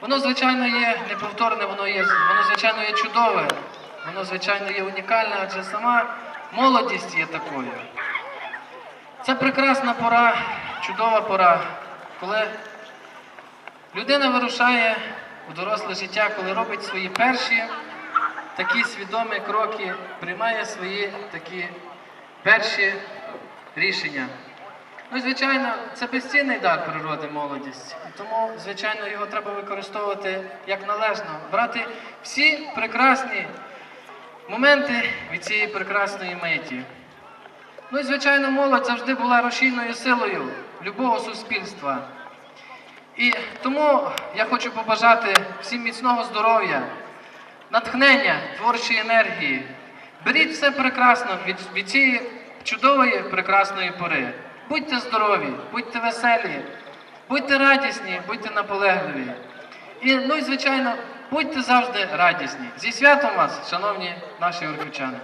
Воно, звичайно, є неповторне, воно є, воно, звичайно, є чудове, воно, звичайно, є унікальне, адже сама молодість є такою. Це прекрасна пора, чудова пора, коли людина вирушає у доросле життя, коли робить свої перші такі свідомі кроки, приймає свої такі перші рішення. Ну, звичайно, це безцінний дар природи молодість. Тому, звичайно, його треба використовувати як належно, брати всі прекрасні моменти від цієї прекрасної миті. Ну і, звичайно, молодь завжди була рушійною силою любого суспільства. І тому я хочу побажати всім міцного здоров'я, натхнення, творчої енергії. Беріть все прекрасно від, від цієї чудової прекрасної пори. Будьте здорові, будьте веселі, будьте радісні, будьте наполегливі. І, ну і звичайно, будьте завжди радісні. Зі святом вас, шановні наші орківчани.